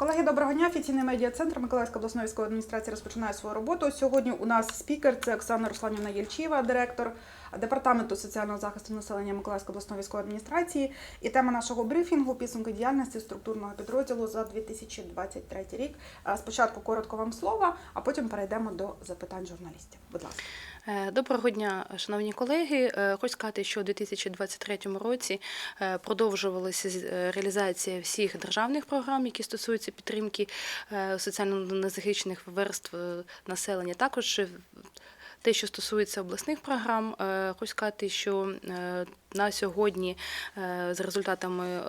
Колеги, доброго дня. Офіційний медіа-центр Миколаївської обласної військової адміністрації розпочинає свою роботу. Сьогодні у нас спікер це Оксана Русланівна Єльчіва, директор департаменту соціального захисту населення Миколаївської обласної військової адміністрації. І тема нашого брифінгу підсумки діяльності структурного підрозділу за 2023 рік. Е, Спочатку коротко вам слово, а потім перейдемо до запитань журналістів. Будь ласка. Е, Доброго дня, шановні колеги. Е, Хочу сказати, що у 2023 році е, продовжувалася реалізація всіх державних програм, які стосуються підтримки соціально незахищених верств населення. Також те, що стосується обласних програм, е, хочу сказати, що е, на сьогодні з за результатами е,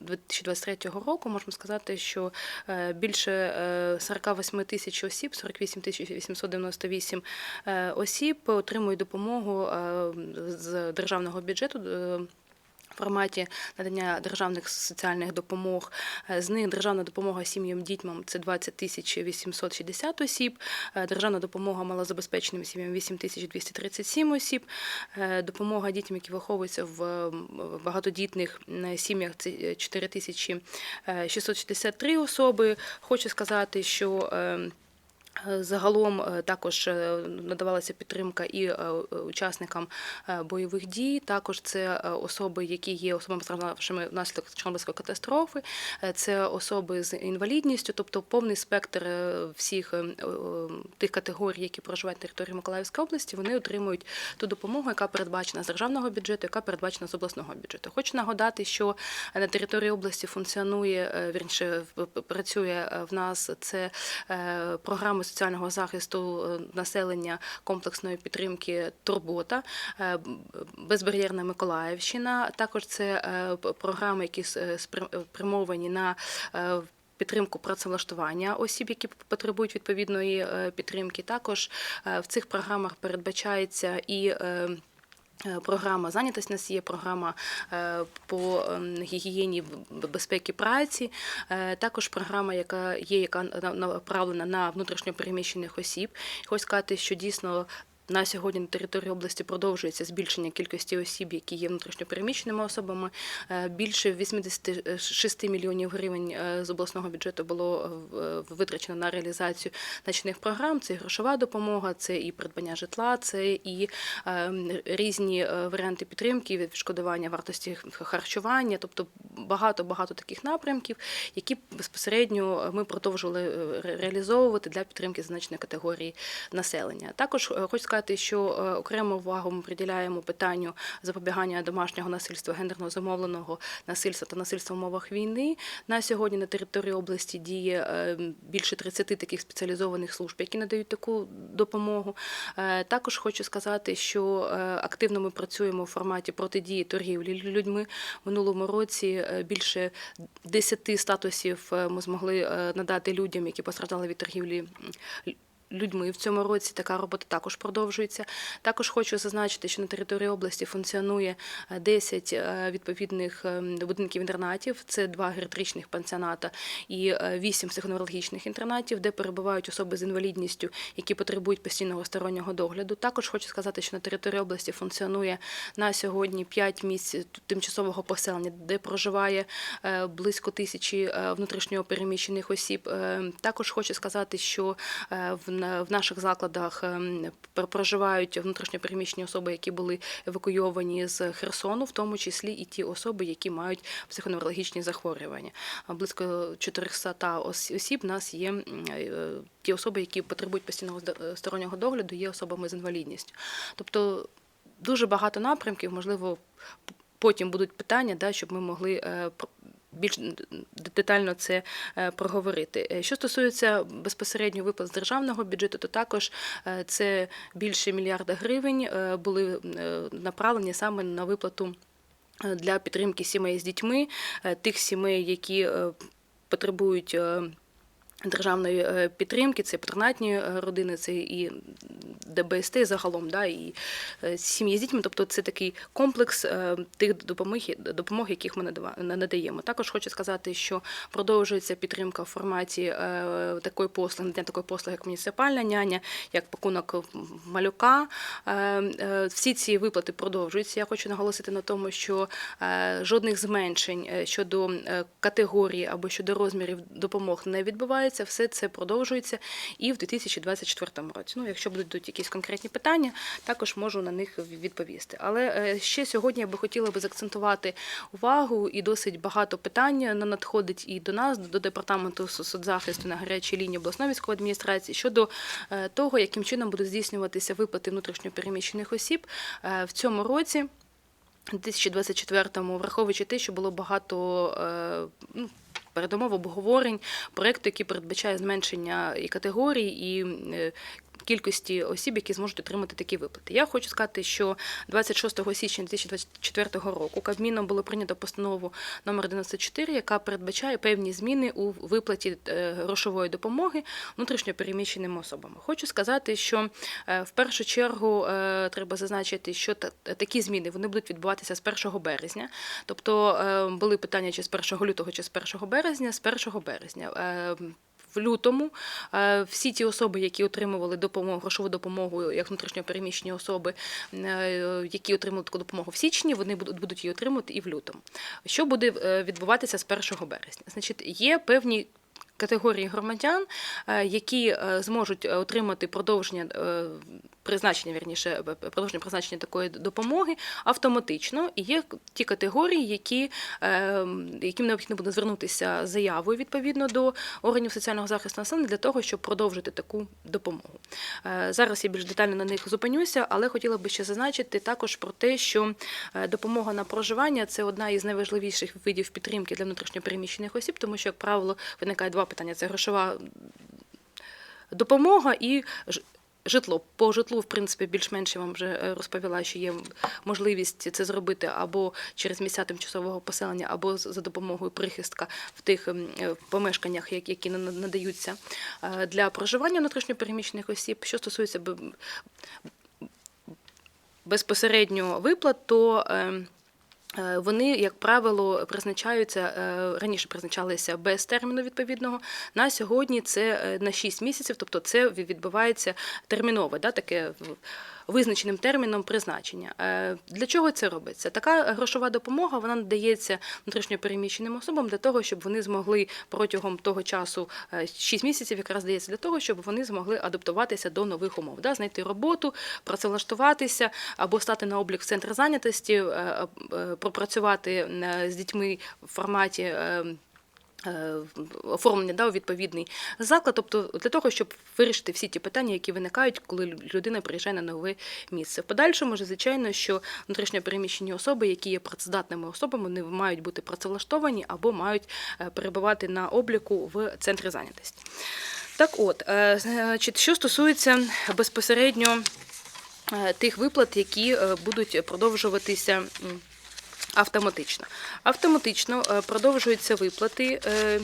2023 року можемо сказати, що е, більше е, 48 тисяч осіб, 48 тисяч 898 е, осіб отримують допомогу е, з державного бюджету. В форматі надання державних соціальних допомог. Е, З них державна допомога сім'ям дітьмам це 20 тисяч 860 осіб, е, державна допомога малозабезпеченим сім'ям 8 тисяч 237 осіб, е, допомога дітям, які виховуються в багатодітних сім'ях, це 4 тисячі е, 663 особи. Хочу сказати, що е, Е, Загалом е, також е, надавалася підтримка і е, учасникам е, бойових дій. Також це е, особи, які є особами постраждавшими внаслідок Чорнобильської катастрофи, е, це особи з інвалідністю, тобто повний спектр е, всіх е, е, тих категорій, які проживають на території Миколаївської області, вони отримують ту допомогу, яка передбачена з державного бюджету, яка передбачена з обласного бюджету. Хочу нагадати, що на території області функціонує е, вірніше працює е, в нас це е, програми соціального захисту е, населення комплексної підтримки Турбота, е, безбар'єрна Миколаївщина. Також це е, програми, які спрямовані на Підтримку працевлаштування осіб, які потребують відповідної підтримки. Також в цих програмах передбачається і Програма зайнятості нас є програма е, по ем, гігієні безпеки праці. Е, Також програма, яка є, яка направлена на внутрішньопереміщених осіб. Хочу сказати, що дійсно. На сьогодні на території області продовжується збільшення кількості осіб, які є внутрішньопереміщеними особами. Е, Більше 86 мільйонів гривень е, з обласного бюджету було е, витрачено на реалізацію начних програм. Це і грошова допомога, це і придбання житла, це і різні варіанти підтримки, відшкодування вартості харчування, тобто багато багато таких напрямків, які безпосередньо ми продовжували реалізовувати для підтримки зазначеної категорії населення. Також хочу сказати, що е, окрему увагу ми приділяємо питанню запобігання домашнього насильства, гендерно замовленого насильства та насильства в умовах війни. На сьогодні на території області діє е, більше 30 таких спеціалізованих служб, які надають таку допомогу. Е, Також хочу сказати, що активно ми працюємо в форматі протидії торгівлі людьми. Минулому році більше 10 статусів ми змогли надати людям, які постраждали від торгівлі людьми. В цьому році така робота також продовжується. Також хочу зазначити, що на території області функціонує е, 10 е, відповідних е, будинків інтернатів. Це два геріатричних пансіоната і 8 психоневрологічних інтернатів, де перебувають особи з інвалідністю, які потребують постійного стороннього догляду. Також хочу сказати, що на території області функціонує на сьогодні 5 місць тимчасового поселення, де проживає е, близько тисячі е, внутрішньо переміщених осіб. Е, Також хочу сказати, що е, в в наших закладах ем, проживають внутрішньо переміщені особи, які були евакуйовані з Херсону, в тому числі і ті особи, які мають психоневрологічні захворювання. Близько 400 осіб у нас є е, ті особи, які потребують постійного стороннього догляду, є особами з інвалідністю. Тобто дуже багато напрямків, можливо, потім будуть питання, да, щоб ми могли е, більш детально це е, проговорити. Е, Що стосується безпосередньо виплат з державного бюджету, то також е, це більше мільярда гривень були направлені саме на виплату для підтримки сімей з дітьми, тих сімей, які потребують. Державної е, підтримки, це патронатні е, родини, це і ДБСТ загалом, да, і е, сім'ї з дітьми. Тобто це такий комплекс тих допомог, допомог, яких ми надаємо. Також хочу сказати, що продовжується підтримка в форматі такої послуги, надання такої послуги, як муніципальна няня, як пакунок малюка. Всі ці виплати продовжуються. Я хочу наголосити на тому, що жодних зменшень щодо категорії або щодо розмірів допомог не відбувається. Все це продовжується і в 2024 році. Ну, якщо будуть якісь конкретні питання, також можу на них відповісти. Але е, ще сьогодні я би хотіла би заакцентувати увагу, і досить багато питань на- надходить і до нас, до департаменту соцзахисту на гарячій лінії обласної військової адміністрації щодо е, того, яким чином будуть здійснюватися виплати внутрішньопереміщених осіб Е, в цьому році. 2024-му, враховуючи те, що було багато е, ну, передумов обговорень проекту, який передбачає зменшення і категорій, і е, кількості осіб, які зможуть отримати такі виплати. Я хочу сказати, що 26 січня 2024 року Кабміном було прийнято постанову номер 94, яка передбачає певні зміни у виплаті е, грошової допомоги внутрішньопереміщеним особам. Хочу сказати, що е, в першу чергу е, треба зазначити, що та- такі зміни вони будуть відбуватися з 1 березня. Тобто були питання чи з 1 лютого, чи з 1 березня, з 1 березня. В лютому е, всі ті особи, які отримували допомогу, грошову допомогу як внутрішньопереміщені особи, е, які отримали таку допомогу в січні, вони будуть її отримувати і в лютому. Що буде е, відбуватися з 1 березня? Значить, є певні категорії громадян, які зможуть отримати продовження призначення, вірніше, е, продовження призначення такої допомоги автоматично. І є ті категорії, які, е, яким необхідно буде звернутися заявою відповідно до органів соціального захисту населення для того, щоб продовжити таку допомогу. Е, Зараз я більш детально на них зупинюся, але хотіла би ще зазначити також про те, що е, допомога на проживання це одна із найважливіших видів підтримки для внутрішньопереміщених осіб, тому що, як правило, виникає два питання: це грошова допомога і житло. По житлу, в принципі, більш-менш я вам вже е, розповіла, що є можливість це зробити або через місця тимчасового поселення, або за допомогою прихистка в тих ем, е, помешканнях, які надаються е, для проживання внутрішньопереміщених осіб. Що стосується безпосередньо виплат, то ем, Вони, як правило, призначаються е, раніше призначалися без терміну відповідного. На сьогодні це е, на 6 місяців, тобто це відбувається термінове, да, таке визначеним терміном призначення. Е, Для чого це робиться? Така грошова допомога вона надається внутрішньопереміщеним особам для того, щоб вони змогли протягом того часу 6 місяців, якраз дається для того, щоб вони змогли адаптуватися до нових умов, да, знайти роботу, працевлаштуватися або стати на облік в центр зайнятості, е, е, пропрацювати е, з дітьми в форматі. Е, Оформлення да, у відповідний заклад, тобто для того, щоб вирішити всі ті питання, які виникають, коли людина приїжджає на нове місце. В подальшому, вже, звичайно, що внутрішньопереміщені особи, які є працездатними особами, вони мають бути працевлаштовані або мають е, перебувати на обліку в центрі зайнятості. Так от, е, що стосується безпосередньо тих виплат, які будуть продовжуватися. Автоматично. Автоматично е, продовжуються виплати е,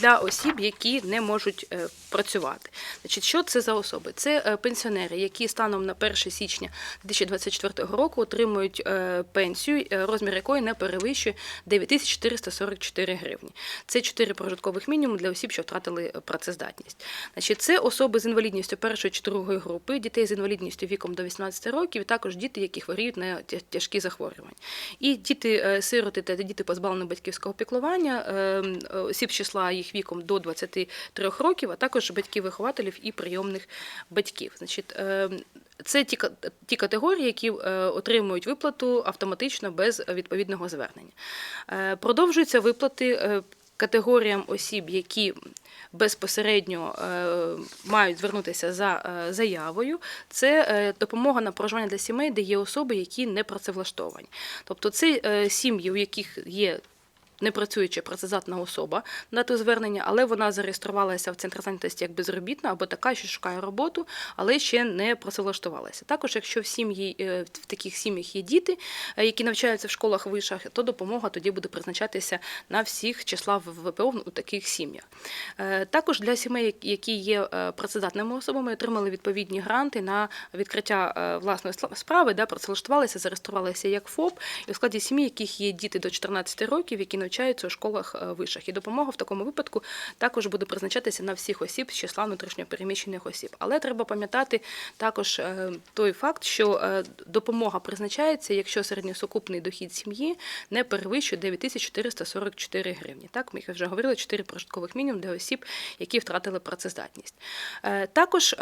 для осіб, які не можуть е, працювати. Значить, що це за особи? Це е, пенсіонери, які станом на 1 січня 2024 року отримують е, пенсію, е, розмір якої не перевищує 9444 гривні. Це 4 прожиткових мінімум для осіб, що втратили працездатність. Значить, це особи з інвалідністю першої чи другої групи, дітей з інвалідністю віком до 18 років, і також діти, які хворіють на тяжкі захворювання. І діти-сироти та діти позбавлені батьківського піклування, е, осіб з числа їх віком до 23 років, а також батьків вихователів і прийомних батьків. Значить, е, це ті, ті категорії, які е, отримують виплату автоматично без відповідного звернення. Е, Продовжуються виплати категоріям осіб, які безпосередньо мають звернутися за заявою. Це допомога на проживання для сімей, де є особи, які не працевлаштовані. Тобто це сім'ї, у яких є непрацююча працездатна особа дати звернення, але вона зареєструвалася в центр зайнятості як безробітна або така, що шукає роботу, але ще не працевлаштувалася. Також, якщо в сім'ї е, в таких сім'ях є діти, е, які навчаються в школах вишах, то допомога тоді буде призначатися на всіх числа в ВПО у таких сім'ях. Е, Також для сімей, які є працездатними особами, отримали відповідні гранти на відкриття власної справи, да, працевлаштувалися, зареєструвалися як ФОП, і у складі сім'ї, яких є діти до 14 років, які навчаються у школах е, вишах. І допомога в такому випадку також буде призначатися на всіх осіб з числа внутрішньопереміщених осіб. Але треба пам'ятати також е, той факт, що е, допомога призначається, якщо середньосукупний дохід сім'ї не перевищує 9444 гривні. Так, ми вже говорили, 4 прожиткових мінімум для осіб, які втратили працездатність. Також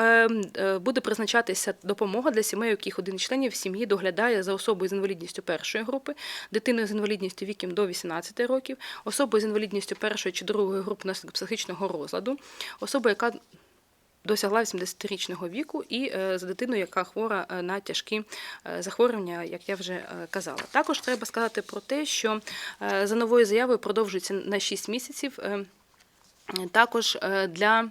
буде призначатися допомога для сімей, у яких один із членів сім'ї доглядає за особою з інвалідністю першої групи, дитиною з інвалідністю віком до 18 років, особою з інвалідністю першої чи другої групи наслідок психічного розладу, особа, яка досягла 80-річного віку, і е, за дитиною, яка хвора е, на тяжкі е, захворювання, як я вже казала. Також треба сказати про те, що за новою заявою продовжується на 6 місяців. Також для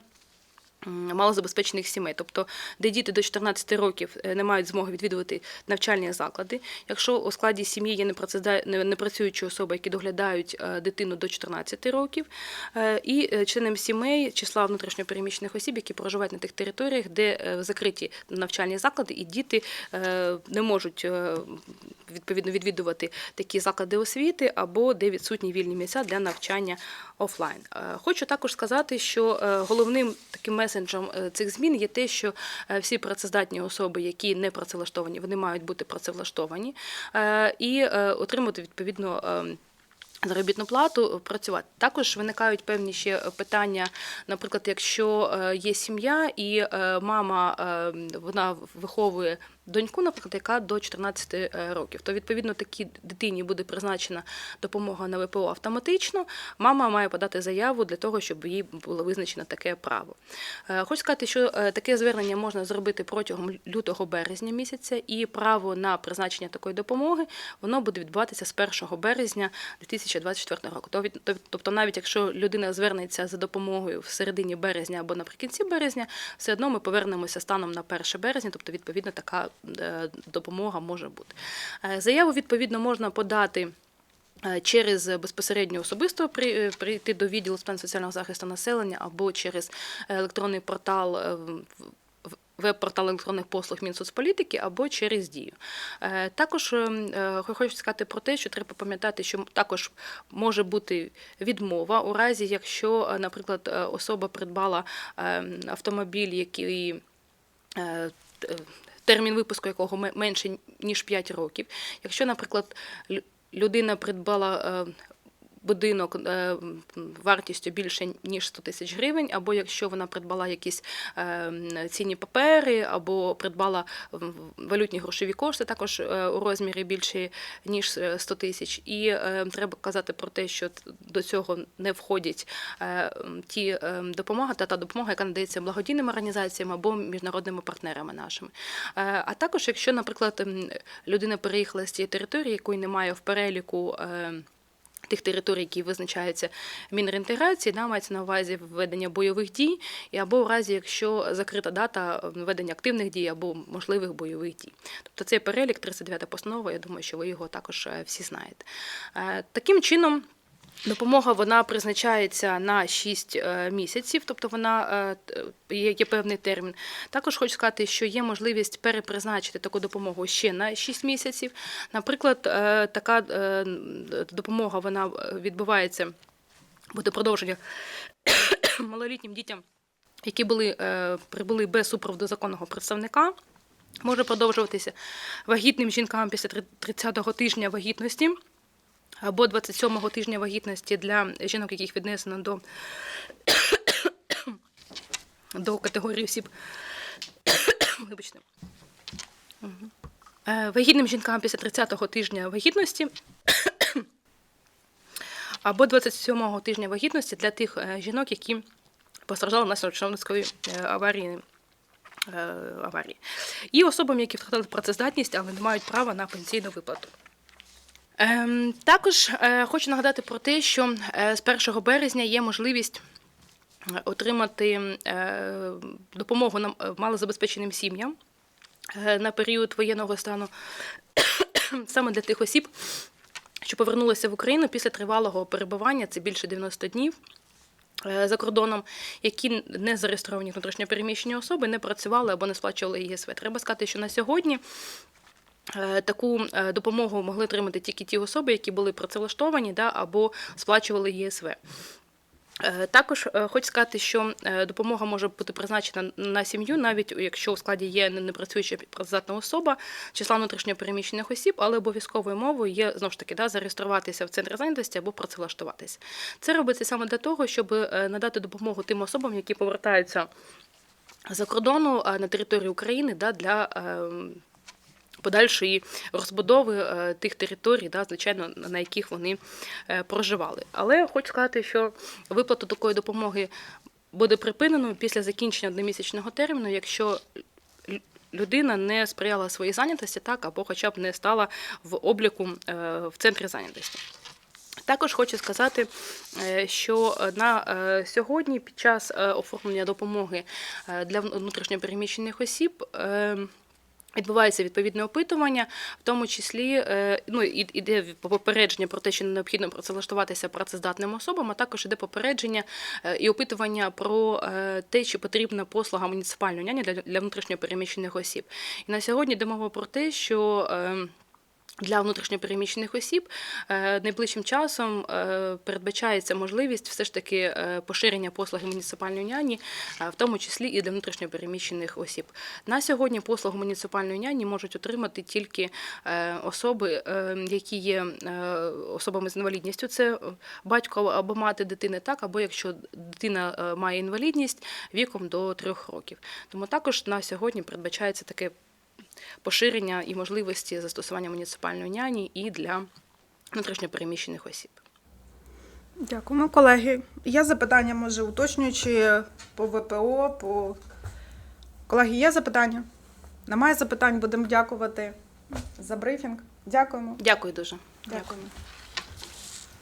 малозабезпечених сімей, тобто де діти до 14 років е, не мають змоги відвідувати навчальні заклади. Якщо у складі сім'ї є непрацюючі особи, які доглядають е, дитину до 14 років, е, і членам сімей числа внутрішньопереміщених осіб, які проживають на тих територіях, де закриті навчальні заклади, і діти не можуть відповідно відвідувати такі заклади освіти або де відсутні вільні місця для навчання офлайн. Хочу також сказати, що головним таким месенджем е, цих змін є те, що е, всі працездатні особи, які не працевлаштовані, вони мають бути працевлаштовані е, і отримати відповідно. е, Заробітну плату працювати також виникають певні ще питання. Наприклад, якщо є сім'я і мама е, вона виховує доньку, наприклад, яка до 14 е, років, то відповідно такій дитині буде призначена допомога на ВПО автоматично. Мама має подати заяву для того, щоб їй було визначено таке право. Е, Хочу сказати, що е, таке звернення можна зробити протягом лютого-березня місяця, і право на призначення такої допомоги воно буде відбуватися з 1 березня 2024 року. Тобто, навіть якщо людина звернеться за допомогою в середині березня або наприкінці березня, все одно ми повернемося станом на 1 березня, тобто відповідно така допомога може бути. Е, Заяву відповідно можна подати. е, Через безпосередньо особисто е, прийти до відділу з соціального захисту населення або через електронний портал е, веб-портал електронних послуг Мінсоцполітики або через дію. Е, Також е, е, хочу сказати про те, що треба пам'ятати, що також може бути відмова у разі, якщо, е, наприклад, е, особа придбала е, автомобіль, який е, термін випуску якого ме- менше ніж 5 років. Якщо, наприклад, людина придбала е, будинок е, вартістю більше ніж 100 тисяч гривень, або якщо вона придбала якісь е, цінні папери, або придбала валютні грошові кошти, також е, у розмірі більше ніж е, 100 тисяч. І треба казати про те, що до цього не входять ті допомога та та допомога, яка надається благодійним організаціям або міжнародними партнерами нашими. А також, якщо, наприклад, людина переїхала з цієї території, якої немає в переліку. Тих територій, які визначаються мінреінтеграції, да, мається на увазі введення бойових дій, і або в разі, якщо закрита дата введення активних дій або можливих бойових дій. Тобто цей перелік 39 постанова, я думаю, що ви його також е, всі знаєте. Е, Таким чином. Допомога вона призначається на 6 місяців, тобто вона е, є, певний термін. Також хочу сказати, що є можливість перепризначити таку допомогу ще на 6 місяців. Наприклад, е, така е, допомога вона е, відбувається, буде продовження малолітнім дітям, які були, е, прибули без супроводу законного представника. Може продовжуватися вагітним жінкам після три- 30-го тижня вагітності або 27-го тижня вагітності для жінок, яких віднесено до, до категорії осіб. Вибачте. Е, Вагітним жінкам після 30-го тижня вагітності або 27-го тижня вагітності для тих е, жінок, які постраждали внаслідок Чорнобильської е, аварії. аварії. І особам, які втратили працездатність, але не мають права на пенсійну виплату. Ем, також е, хочу нагадати про те, що е, з 1 березня є можливість е, отримати допомогу малозабезпеченим сім'ям на період воєнного стану саме для тих осіб, що повернулися в Україну після тривалого перебування, це більше 90 днів. За кордоном, які не зареєстровані внутрішньопереміщені особи, не працювали або не сплачували ЄСВ. Треба сказати, що на сьогодні Таку е, допомогу могли отримати тільки ті особи, які були працевлаштовані да, або сплачували ЄСВ. Е, Також е, хочу сказати, що е, допомога може бути призначена на сім'ю, навіть якщо у складі є не- непрацююча працездатна особа, числа внутрішньопереміщених осіб, але обов'язковою мовою є знову ж таки да, зареєструватися в центрі зайнятості або працевлаштуватися. Це робиться саме для того, щоб е, надати допомогу тим особам, які повертаються за кордону е, на територію України да, для. Подальшої розбудови е, тих територій, да, звичайно, на яких вони е, проживали. Але хочу сказати, що виплату такої допомоги буде припинено після закінчення одномісячного терміну, якщо людина не сприяла своїй зайнятості, так або хоча б не стала в обліку е, в центрі зайнятості. Також хочу сказати, що на сьогодні під час оформлення допомоги для внутрішньопереміщених осіб. Відбувається відповідне опитування, в тому числі е, ну, іде попередження про те, що необхідно працевлаштуватися працездатним особам, а також іде попередження е, і опитування про е, те, чи потрібна послуга муніципальної няні для, внутрішньопереміщених осіб. І на сьогодні йде мова про те, що е, для внутрішньопереміщених осіб е, найближчим часом е, передбачається можливість все ж таки е, поширення послуги муніципальної няні, в тому числі і для внутрішньопереміщених осіб. На сьогодні послугу муніципальної няні можуть отримати тільки особи, які є особами з інвалідністю. Це батько або мати дитини, так або якщо дитина має інвалідність віком до трьох років. Тому також на сьогодні передбачається таке поширення і можливості застосування муніципальної няні і для внутрішньопереміщених осіб. Дякуємо, колеги. Є запитання, може, уточнюючи по ВПО, по колеги, є запитання? Немає запитань, будемо дякувати за брифінг. Дякуємо. Дякую дуже. Дякуємо.